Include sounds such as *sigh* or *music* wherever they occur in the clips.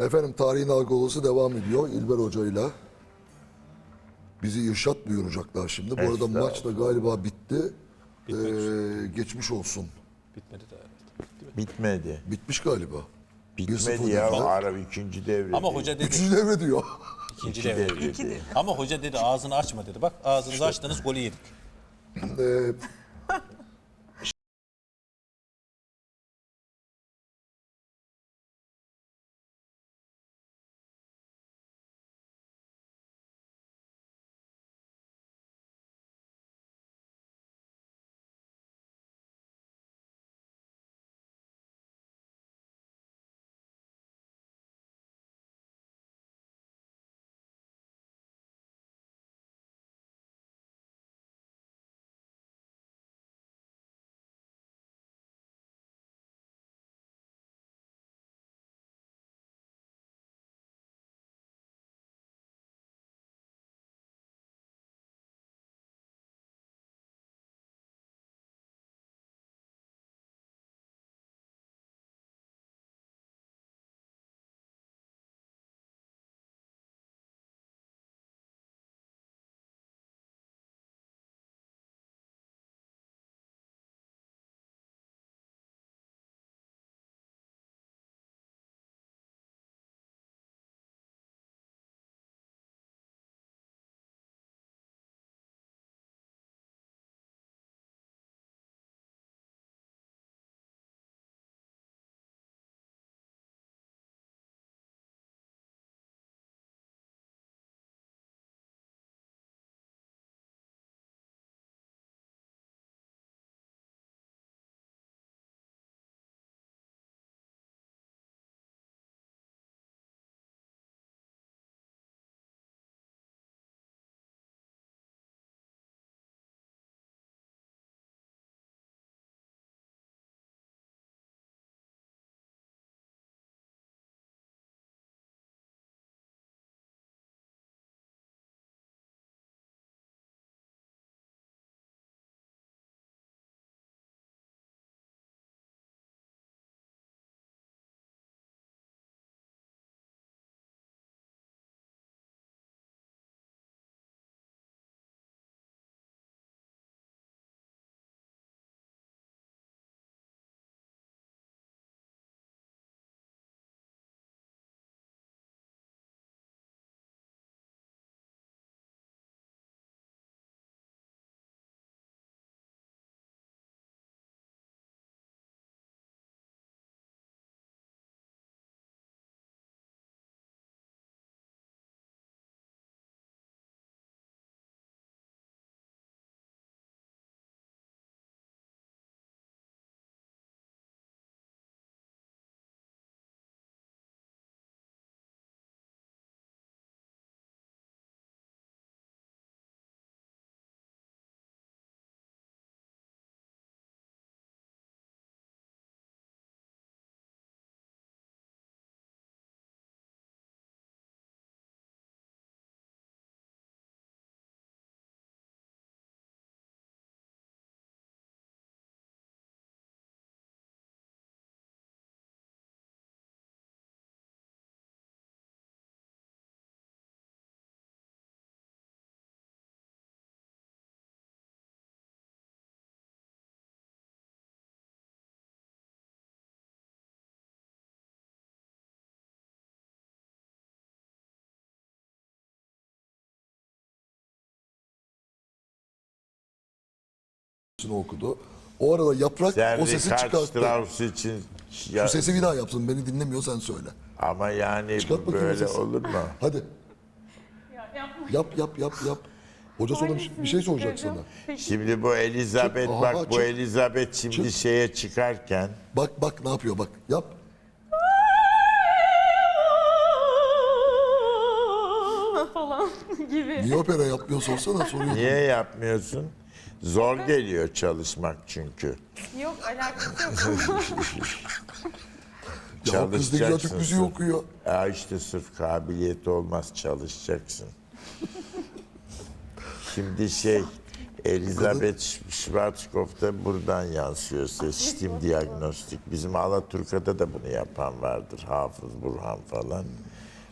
Efendim tarihin algılaması devam ediyor İlber Hoca ile. Bizi irşat buyuracaklar şimdi. Bu arada Estağfurullah. maç da galiba bitti. Ee, geçmiş olsun. Bitmedi de evet. Bitmedi. Bitmiş galiba. 1-0 Bitmedi ya. dediler. Ara ikinci devre. Ama hoca dedi Üçüncü devre diyor. ikinci İkinci devre. devre. İki de. Ama hoca dedi ağzını açma dedi. Bak ağzınızı açtınız golü yedik. Ee, okudu. O arada yaprak o Serdi sesi çıkarttı. İçin ya, Şu sesi bir daha yapsın. Beni dinlemiyor sen söyle. ama yani Çıkart bakayım o böyle sesi. olur mu? Hadi Ya, yapma. yap yap yap yap. Hoca sonra bir, bir şey soracak sana. Peki. Şimdi bu Elizabeth Çık, aha, bak bu çık. Elizabeth şimdi Çık. şeye çıkarken Bak bak ne yapıyor bak. Yap. *laughs* falan gibi. Niye opera yapmıyor sorsana soruyor. niye yapmıyorsun? Zor geliyor çalışmak çünkü. Yok alakası yok. *laughs* Ya kız ne güzel Türk Çalışacaksın. müziği okuyor. Ya işte sırf kabiliyet olmaz çalışacaksın. *laughs* Şimdi şey Elizabeth Schwarzkopf da buradan yansıyor seçtiğim *laughs* diagnostik. Bizim Alaturka'da da bunu yapan vardır. Hafız Burhan falan.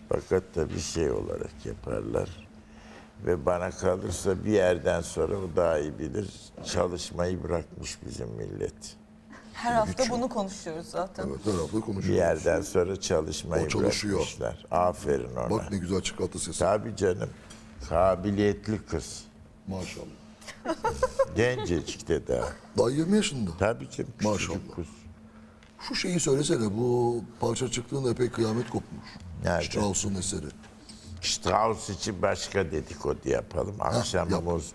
Fakat tabii şey olarak yaparlar. Ve bana kalırsa bir yerden sonra o daha iyi bilir. Çalışmayı bırakmış bizim millet. Her hafta bunu konuşuyoruz zaten. Evet her hafta Bir konuşuyoruz. yerden sonra çalışmayı O çalışıyor. bırakmışlar. Aferin ona. Bak ne güzel çıkarttı sesi. Tabii canım. Kabiliyetli kız. Maşallah. Gencecik de daha. Daha 20 yaşında. Tabii canım. küçücük Maşallah. kız. Şu şeyi söylesene bu parça çıktığında epey kıyamet kopmuş. Nerede? Strauss'un eseri. Strauss için başka dedikodu yapalım. Akşamımız.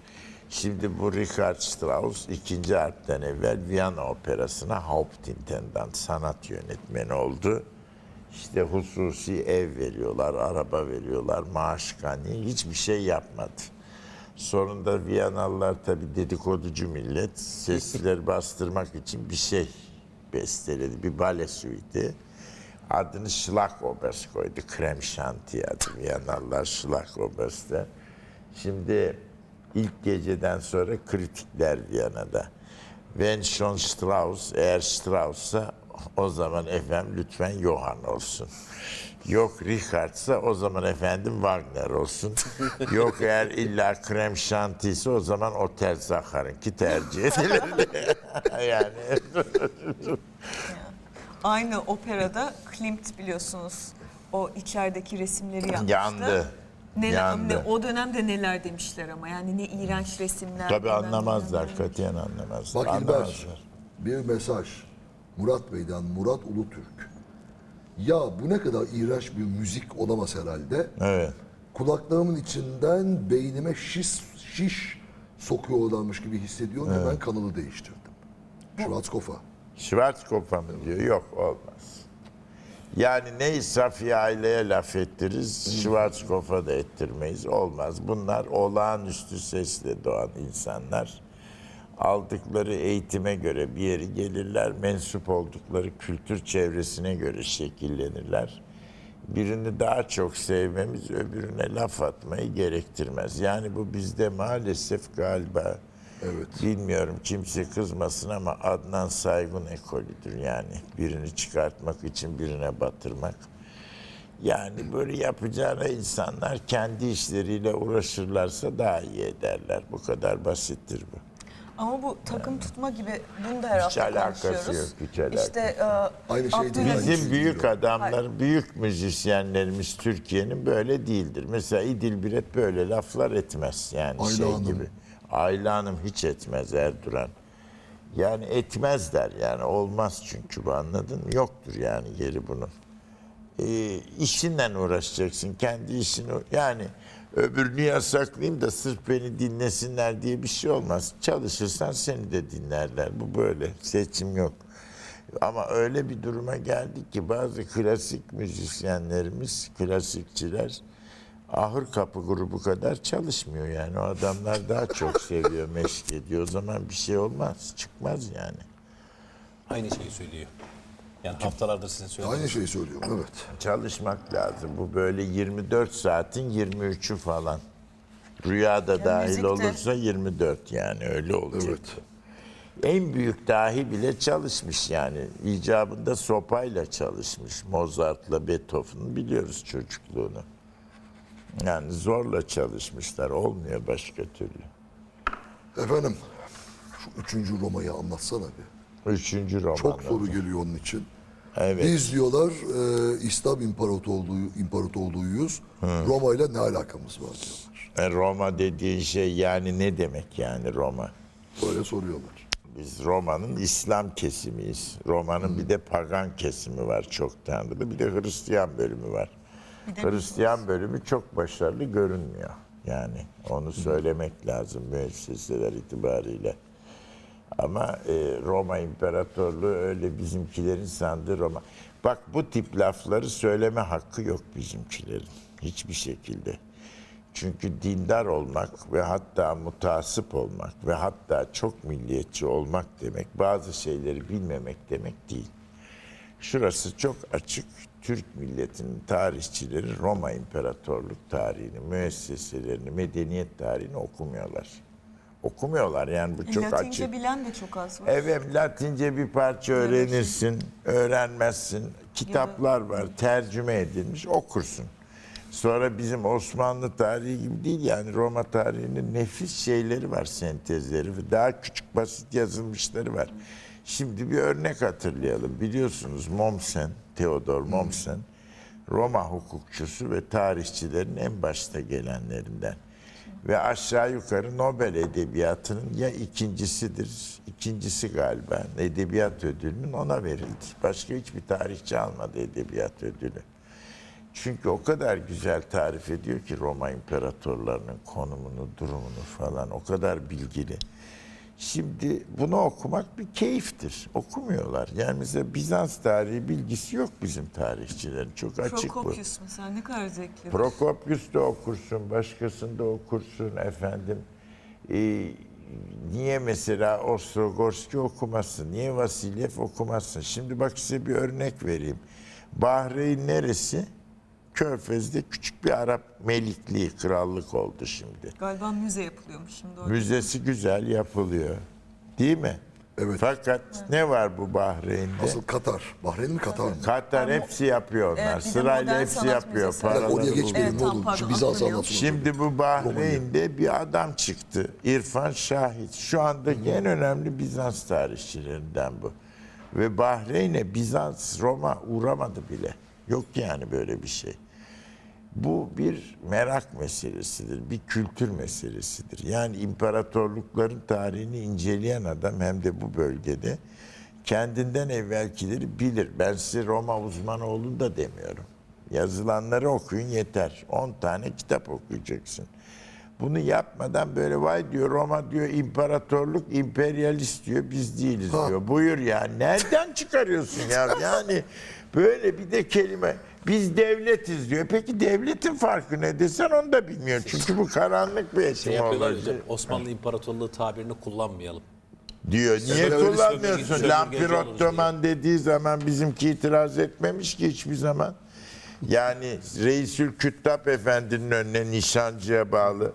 Şimdi bu Richard Strauss ikinci harpten evvel Viyana Operası'na Hauptintendant sanat yönetmeni oldu. İşte hususi ev veriyorlar, araba veriyorlar, maaş gani hiçbir şey yapmadı. Sonunda Viyanalılar tabii dedikoducu millet sesleri bastırmak için bir şey besteledi. Bir bale suiti. Adını Schlagobers koydu. Krem şanti adı. Viyanalılar Schlagobers'te. Şimdi ilk geceden sonra kritikler Viyana'da. Wenn schon Strauss, eğer Strauss'sa o zaman efendim lütfen Johann olsun. Yok Richard'sa o zaman efendim Wagner olsun. Yok eğer illa krem şantiyse o zaman Otel Zakhar'ınki tercih edilirdi. *laughs* yani Aynı operada Klimt biliyorsunuz o içerideki resimleri yapmıştı. yandı. Neler, yandı. ne- o dönemde neler demişler ama yani ne iğrenç resimler. Tabii bilmem anlamazlar, neler. katiyen anlamazlar. Bak İlber bir mesaj. Murat Bey'den Murat Ulutürk. Ya bu ne kadar iğrenç bir müzik olamaz herhalde. Evet. Kulaklarımın içinden beynime şiş, şiş sokuyorlarmış gibi hissediyorum ve ben kanalı değiştirdim. Schwarzkopf'a. Schwarzkopf'a mı diyor? Yok olmaz. Yani neyi Safiye aileye laf ettiririz, Schwarzkopf'a da ettirmeyiz. Olmaz. Bunlar olağanüstü sesle doğan insanlar. Aldıkları eğitime göre bir yere gelirler, mensup oldukları kültür çevresine göre şekillenirler. Birini daha çok sevmemiz öbürüne laf atmayı gerektirmez. Yani bu bizde maalesef galiba Evet. Bilmiyorum kimse kızmasın ama Adnan Saygun ekolüdür yani. Birini çıkartmak için birine batırmak. Yani böyle yapacağına insanlar kendi işleriyle uğraşırlarsa daha iyi ederler. Bu kadar basittir bu. Ama bu takım tutma gibi bunu da her Hiç hafta alakası konuşuyoruz. yok, hiç alakası İşte e, Aynı şey değil. Abdülhamit- Aynı şey Bizim büyük adamlar, büyük müzisyenlerimiz Türkiye'nin böyle değildir. Mesela İdil Biret böyle laflar etmez. Yani Ayla şey Hanım. gibi. Ayla Hanım hiç etmez Erduran. Yani etmezler yani olmaz çünkü bu anladın mı? Yoktur yani yeri bunun. Ee, işinle uğraşacaksın kendi işini yani öbürünü yasaklayayım da sırf beni dinlesinler diye bir şey olmaz. Çalışırsan seni de dinlerler. Bu böyle seçim yok. Ama öyle bir duruma geldik ki bazı klasik müzisyenlerimiz, klasikçiler ahır kapı grubu kadar çalışmıyor yani. O adamlar daha çok seviyor, meşk ediyor. O zaman bir şey olmaz, çıkmaz yani. Aynı şeyi söylüyor. Yani haftalardır sizin söylediğiniz. Aynı şeyi söylüyorum evet. Çalışmak lazım. Bu böyle 24 saatin 23'ü falan. Rüyada dahil müzikte- olursa 24 yani öyle olacak. Evet. En büyük dahi bile çalışmış yani. İcabında sopayla çalışmış. Mozart'la Beethoven'ın biliyoruz çocukluğunu. Yani zorla çalışmışlar. Olmuyor başka türlü. Efendim şu üçüncü Roma'yı anlatsana bir. Üçüncü roman. Çok soru geliyor onun için. Evet. Biz diyorlar e, İslam imparatorluğu imparatorluğuyuz. Roma ile ne alakamız var diyorlar. E, Roma dediğin şey yani ne demek yani Roma? Böyle soruyorlar. Biz Roma'nın İslam kesimiyiz. Roma'nın bir de pagan kesimi var çok tanrılı. Bir de Hristiyan bölümü var. Hristiyan bölümü çok başarılı görünmüyor. Yani onu söylemek lazım müesseseler itibariyle. Ama e, Roma İmparatorluğu öyle bizimkilerin sandığı Roma. Bak bu tip lafları söyleme hakkı yok bizimkilerin. Hiçbir şekilde. Çünkü dindar olmak ve hatta mutasip olmak ve hatta çok milliyetçi olmak demek bazı şeyleri bilmemek demek değil. Şurası çok açık. Türk milletinin tarihçileri Roma İmparatorluk tarihini, müesseselerini, medeniyet tarihini okumuyorlar. Okumuyorlar yani bu çok Latince açık. bilen de çok az var. Evet Latince bir parça öğrenirsin, öğrenmezsin. Kitaplar var, tercüme edilmiş, okursun. Sonra bizim Osmanlı tarihi gibi değil yani Roma tarihinin nefis şeyleri var, sentezleri. ve Daha küçük basit yazılmışları var. Şimdi bir örnek hatırlayalım. Biliyorsunuz Mommsen, Theodor Mommsen, Roma hukukçusu ve tarihçilerin en başta gelenlerinden. Ve aşağı yukarı Nobel Edebiyatı'nın ya ikincisidir, ikincisi galiba edebiyat ödülünün ona verildi. Başka hiçbir tarihçi almadı edebiyat ödülü. Çünkü o kadar güzel tarif ediyor ki Roma imparatorlarının konumunu, durumunu falan o kadar bilgili. Şimdi bunu okumak bir keyiftir. Okumuyorlar. Yani mesela Bizans tarihi bilgisi yok bizim tarihçilerin. Çok açık bu. Prokopius mesela ne kadar zevkli. Prokopius da okursun, başkasını da okursun efendim. Ee, niye mesela Ostrogorski okumazsın? Niye Vasilyev okumazsın? Şimdi bak size bir örnek vereyim. Bahreyn neresi? Körfez'de küçük bir Arap melikliği, krallık oldu şimdi. Galiba müze yapılıyormuş şimdi orada. Müzesi güzel yapılıyor. Değil mi? Evet. Fakat ne var bu Bahreyn'de? Asıl Katar. Bahreyn mi Katar mı? Katar hepsi yapıyor onlar. Evet, Sırayla hepsi yapıyor. Paraları oraya geçmeyelim Evet, olur. Şu Bizans hatırlıyorum. anlatsın. Şimdi bu Bahreyn'de bir adam çıktı. İrfan Şahit. Şu andaki en önemli Bizans tarihçilerinden bu. Ve Bahreyn'e Bizans, Roma uğramadı bile. Yok yani böyle bir şey. Bu bir merak meselesidir, bir kültür meselesidir. Yani imparatorlukların tarihini inceleyen adam hem de bu bölgede kendinden evvelkileri bilir. Ben size Roma uzmanı olun da demiyorum. Yazılanları okuyun yeter. 10 tane kitap okuyacaksın. Bunu yapmadan böyle vay diyor Roma diyor imparatorluk imperialist diyor biz değiliz diyor. Buyur ya nereden çıkarıyorsun ya *laughs* yani böyle bir de kelime biz devletiz diyor. Peki devletin farkı ne desen onu da bilmiyor. Çünkü bu karanlık bir Şey olacak. hocam, Osmanlı İmparatorluğu tabirini kullanmayalım. Diyor. Niye kullanmıyorsun? sömürge- Lampir sömürgeci oluruz Ottoman dediği zaman bizimki itiraz etmemiş ki hiçbir zaman. Yani Reisül Küttab Efendi'nin önüne nişancıya bağlı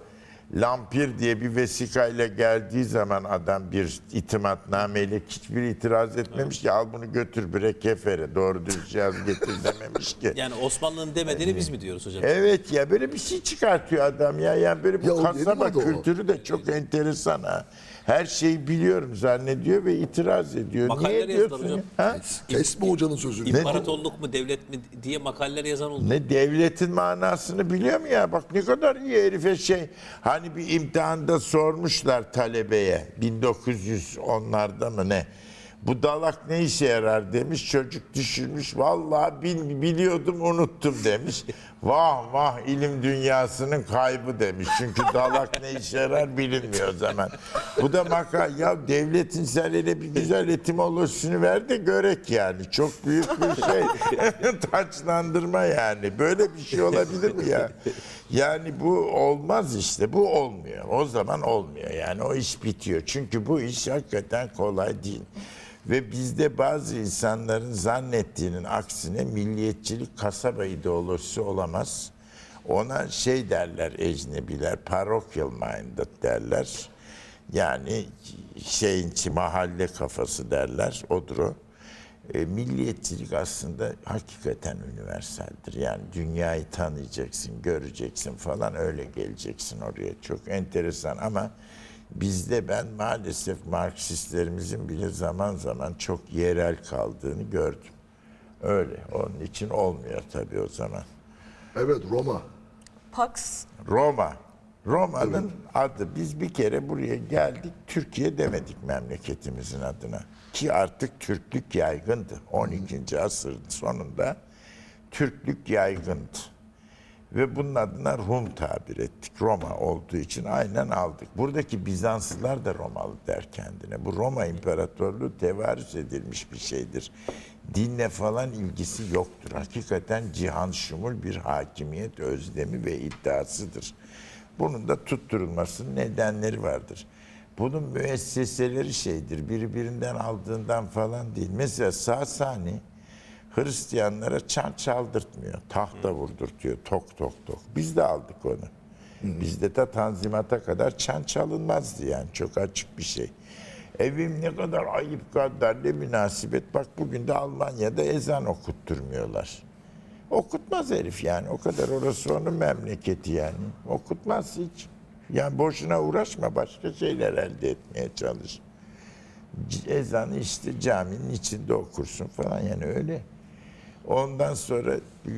Lampir diye bir vesikayla geldiği zaman adam bir itimatnameyle hiçbir itiraz etmemiş ki al bunu götür bre kefere doğru düz yaz getir dememiş ki. Yani Osmanlı'nın demediğini biz mi diyoruz hocam? Evet ya böyle bir şey çıkartıyor adam ya. Yani böyle Ya bu o kasaba kültürü de çok enteresan ha. Her şeyi biliyorum zannediyor ve itiraz ediyor. Makaleler Niye yazdılar diyorsun? hocam. ya? Ha? Kesme hocanın sözünü. İmparatorluk mu devlet mi diye makaleler yazan oldu. Ne devletin manasını biliyor mu ya? Bak ne kadar iyi herife şey. Hani bir imtihanda sormuşlar talebeye 1910'larda mı ne? Bu dalak ne işe yarar demiş. Çocuk düşürmüş. Vallahi bil- biliyordum unuttum demiş. Vah vah ilim dünyasının kaybı demiş. Çünkü dalak ne işe yarar bilinmiyor zaman. Bu da maka ya devletin sen hele bir güzel etimolojisini ver de görek yani. Çok büyük bir şey. *laughs* Taçlandırma yani. Böyle bir şey olabilir mi ya? Yani bu olmaz işte. Bu olmuyor. O zaman olmuyor. Yani o iş bitiyor. Çünkü bu iş hakikaten kolay değil. Ve bizde bazı insanların zannettiğinin aksine milliyetçilik kasaba ideolojisi olamaz. Ona şey derler ecnebiler, parochial minded derler. Yani şeyin içi, mahalle kafası derler, odur o. E, milliyetçilik aslında hakikaten universaldir. Yani dünyayı tanıyacaksın, göreceksin falan öyle geleceksin oraya. Çok enteresan ama bizde ben maalesef Marksistlerimizin bile zaman zaman çok yerel kaldığını gördüm. Öyle. Onun için olmuyor tabii o zaman. Evet Roma. Pax Roma. Roma'nın adı. Biz bir kere buraya geldik. Türkiye demedik memleketimizin adına. Ki artık Türklük yaygındı. 12. asırın sonunda Türklük yaygındı. Ve bunun adına Rum tabir ettik. Roma olduğu için aynen aldık. Buradaki Bizanslılar da Romalı der kendine. Bu Roma İmparatorluğu tevarüs edilmiş bir şeydir. Dinle falan ilgisi yoktur. Hakikaten cihan şumul bir hakimiyet özlemi ve iddiasıdır. Bunun da tutturulmasının nedenleri vardır. Bunun müesseseleri şeydir. Birbirinden aldığından falan değil. Mesela Sasani Hristiyanlara çan çaldırtmıyor. Tahta vurdurtuyor. Tok tok tok. Biz de aldık onu. Bizde de tanzimata kadar çan çalınmazdı yani çok açık bir şey. Evim ne kadar ayıp kadar ne münasebet. Bak bugün de Almanya'da ezan okutturmuyorlar. Okutmaz herif yani. O kadar orası onun memleketi yani. Okutmaz hiç. Yani boşuna uğraşma başka şeyler elde etmeye çalış. Ezanı işte caminin içinde okursun falan yani öyle. Ondan sonra e,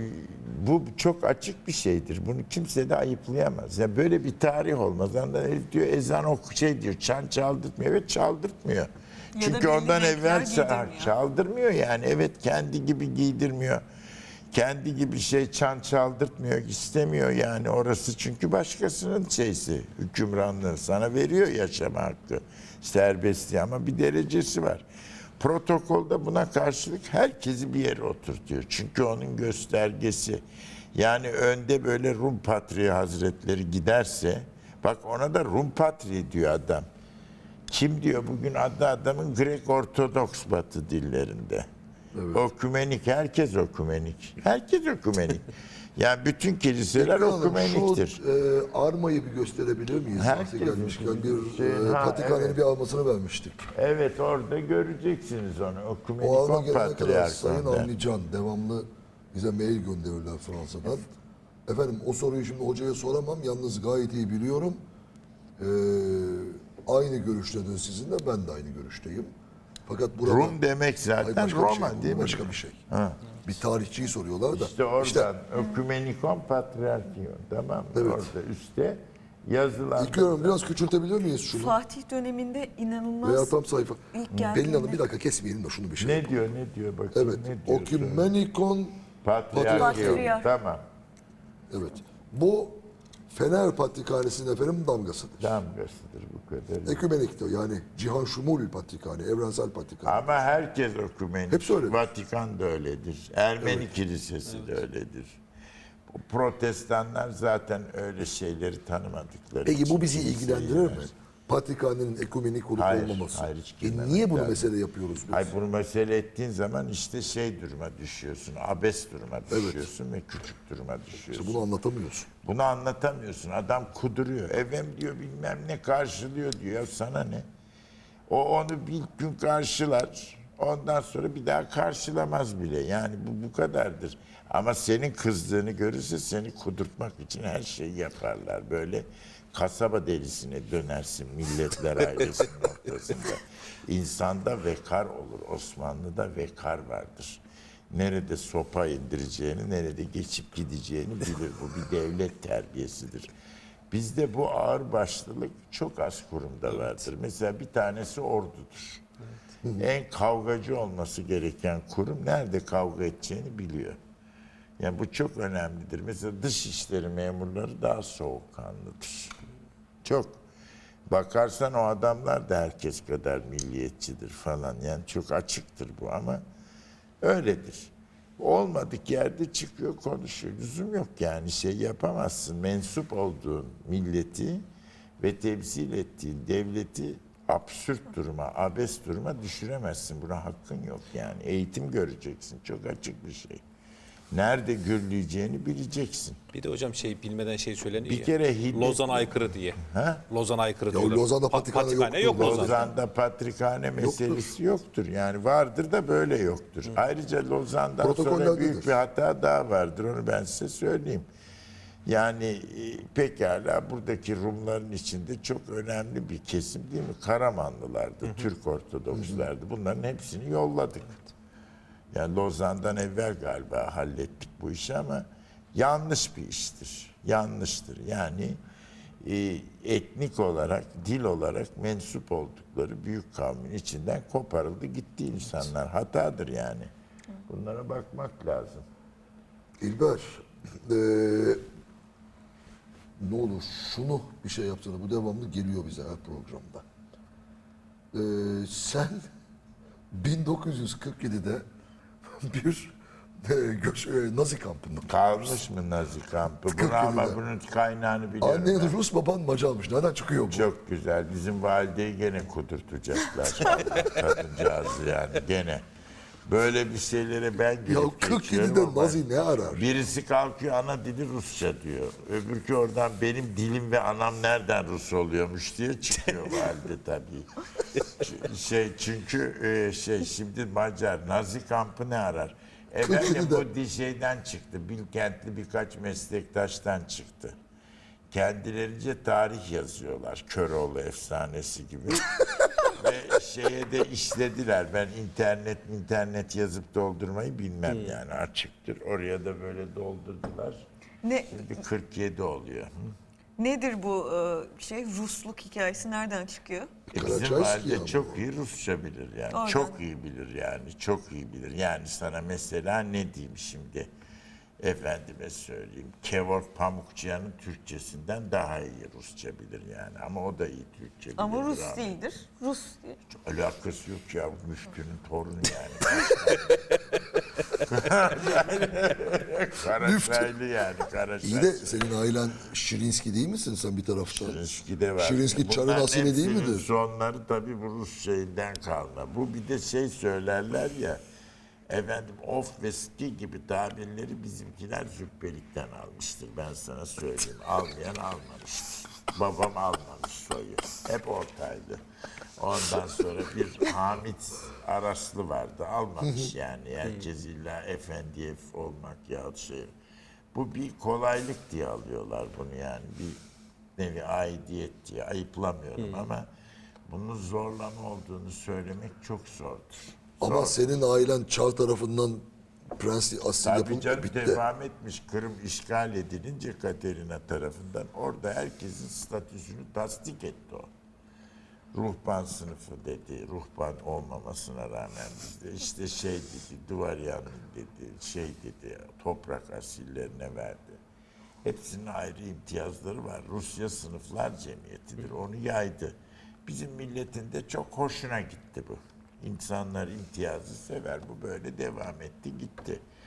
bu çok açık bir şeydir. Bunu kimse de ayıplayamaz. Ya böyle bir tarih olmaz. Ondan herif diyor ezan oku şey diyor. Çan çaldırtmıyor. Evet çaldırtmıyor. da Çünkü ondan evvel giydirmiyor. çaldırmıyor yani. Evet kendi gibi giydirmiyor. Kendi gibi şey çan çaldırtmıyor, istemiyor yani orası çünkü başkasının şeysi, hükümranlığı sana veriyor yaşama hakkı, serbestliği ama bir derecesi var. Protokolda buna karşılık herkesi bir yere oturtuyor. Çünkü onun göstergesi. Yani önde böyle Rum Patriği Hazretleri giderse, bak ona da Rum Patriği diyor adam. Kim diyor bugün adı adamın Grek Ortodoks Batı dillerinde. Okümenik, herkes okümenik. Herkes okümenik. *laughs* yani bütün kiliseler Peki hanım, okümeniktir. Şu e, armayı bir gösterebilir miyiz? Bahse gelmişken bir şey- e, ha, Vatikan'ın evet. bir almasını vermiştik. Evet orada göreceksiniz onu. O Okümenik alma on gelene kadar Sayın patriarkında. Avni Can devamlı bize mail gönderirler Fransa'dan. Efendim o soruyu şimdi hocaya soramam. Yalnız gayet iyi biliyorum. Ee, aynı görüştedir sizinle. Ben de aynı görüşteyim. Fakat burada... Rum demek zaten Roma şey, değil mi? Başka bir şey. Bir tarihçiyi soruyorlar da. İşte oradan okümenikon patriarkiyon tamam mı? Evet. Orada üstte yazılan İlk yorum biraz küçültebilir miyiz şunu? Fatih döneminde inanılmaz Veya tam sayfa. İlk Pelin Hanım geldiğinde- bir dakika kesmeyelim de şunu bir şey. ne diyor ne diyor bakayım Evet. ne diyor? Okümenikon Patriarkiyon. Patriark. Tamam. Evet. Bu Fener Patrikhanesi'nin efendim damgasıdır. Damgasıdır bu kadar. Ekümeniktir yani cihan şumul patrikhane, evrensel patrikhane. Ama herkes okümenik. Hepsi öyledir. Vatikan da öyledir. Ermeni kilisesi de öyledir. Bu Protestanlar zaten öyle şeyleri tanımadıkları Peki için bu bizi ilgilendirir mi? Patrikhanenin ekumenik olup Hayır, olmaması. hayır, hiç e niye bunu lazım. mesele yapıyoruz biz? Ay bunu mesele ettiğin zaman işte şey duruma düşüyorsun. Abes duruma düşüyorsun ve küçük duruma düşüyorsun. İşte bunu anlatamıyorsun. Bunu anlatamıyorsun. Adam kuduruyor. Evim diyor bilmem ne karşılıyor diyor. Ya sana ne? O onu bir gün karşılar. Ondan sonra bir daha karşılamaz bile. Yani bu bu kadardır. Ama senin kızdığını görürse seni kudurtmak için her şeyi yaparlar. Böyle kasaba delisine dönersin milletler ailesinin *laughs* ortasında. İnsanda vekar olur. Osmanlı'da vekar vardır. Nerede sopa indireceğini, nerede geçip gideceğini bilir. Bu bir devlet terbiyesidir. Bizde bu ağır başlılık çok az kurumda vardır. Mesela bir tanesi ordudur. En kavgacı olması gereken kurum nerede kavga edeceğini biliyor. Yani bu çok önemlidir. Mesela dışişleri memurları daha soğukkanlıdır. Çok. Bakarsan o adamlar da herkes kadar milliyetçidir falan. Yani çok açıktır bu ama öyledir. Olmadık yerde çıkıyor konuşuyor. Lüzum yok yani şey yapamazsın. Mensup olduğun milleti ve temsil ettiğin devleti absürt duruma, abes duruma düşüremezsin. Buna hakkın yok yani. Eğitim göreceksin. Çok açık bir şey. Nerede gürleyeceğini bileceksin. Bir de hocam şey bilmeden şey söyleniyor Bir ya. kere hiddet- Lozan aykırı diye. Ha? Lozan aykırı diyorlar. Lozan'da Pa- Patrikhane Patrikhane yoktur. yok Lozan'da. Lozan'da patrikhane meselesi yoktur. Yani vardır da böyle yoktur. Ayrıca Lozan'dan sonra Protokollerdedir. büyük bir hata daha vardır. Onu ben size söyleyeyim. Yani e, pekala buradaki Rumların içinde çok önemli bir kesim değil mi? Karamanlılardı, Türk Ortodokslardı. Bunların hepsini yolladık. Yani Lozan'dan evvel galiba hallettik bu işi ama yanlış bir iştir. Yanlıştır. Yani e, etnik olarak, dil olarak mensup oldukları büyük kavmin içinden koparıldı gitti insanlar. Hatadır yani. Bunlara bakmak lazım. İlber, eee, ne olur şunu bir şey yapsana. Bu devamlı geliyor bize her programda. Eee, sen 1947'de *laughs* bir eee, göç, eee, Nazi kampında. Kalmış mı Nazi kampı? Bunu ama yılında. bunun kaynağını biliyorum. Annen ben. Rus baban Macarmış. Nereden çıkıyor bu? Çok güzel. Bizim valideyi gene kudurtacaklar. *laughs* Kadıncağızı yani gene. Böyle bir şeylere ben Ya 47'de geçiyorum ama Nazi ne arar? Birisi kalkıyor ana dili Rusça diyor. Öbürkü oradan benim dilim ve anam nereden Rus oluyormuş diye çıkıyor o halde tabii. Ç- şey çünkü e, şey şimdi Macar Nazi kampı ne arar? Efendim 47'de. bu di- şeyden çıktı. Bilkentli birkaç meslektaştan çıktı. Kendilerince tarih yazıyorlar. Köroğlu efsanesi gibi. *laughs* Ve şeye de işlediler. Ben internet internet yazıp doldurmayı bilmem yani açıktır. Oraya da böyle doldurdular. Ne Şimdi 47 oluyor. Hı? nedir bu e, şey Rusluk hikayesi nereden çıkıyor? E bizim ama çok iyi Rusça bilir yani. Oradan. Çok iyi bilir yani. Çok iyi bilir. Yani sana mesela ne diyeyim şimdi? Efendime söyleyeyim. Kevork Pamukçıyan'ın Türkçesinden daha iyi Rusça bilir yani. Ama o da iyi Türkçe bilir. Ama Rus Bravo. değildir. Rus değil. Alakası yok ya müftünün torunu yani. Karaçaylı *laughs* yani *laughs* Karaçay. İyi de senin ailen Şirinski değil misin sen bir tarafta? Şirinski'de var. Şirinski çarın Bunların asili değil midir? Sonları tabii bu Rus şeyinden kalma. Bu bir de şey söylerler ya. Efendim of ve ski gibi tabirleri bizimkiler züppelikten almıştır. Ben sana söyleyeyim. Almayan almamıştır. Babam almamış soyu. Hep ortaydı. Ondan sonra bir Hamit Araslı vardı. Almamış yani. Herkes illa efendiye olmak yahut şey. Bu bir kolaylık diye alıyorlar bunu yani. Bir nevi aidiyet diye ayıplamıyorum ama bunun zorlama olduğunu söylemek çok zordur. Ama senin ailen Çar tarafından prens asil yapılıp canım bitti. devam etmiş. Kırım işgal edilince Katerina tarafından orada herkesin statüsünü tasdik etti o. Ruhban sınıfı dedi. Ruhban olmamasına rağmen bizde işte şey dedi, duvaryan dedi, şey dedi, toprak asillerine verdi. Hepsinin ayrı imtiyazları var. Rusya sınıflar cemiyetidir. Onu yaydı. Bizim milletin de çok hoşuna gitti bu. İnsanlar imtiyazı sever. Bu böyle devam etti gitti.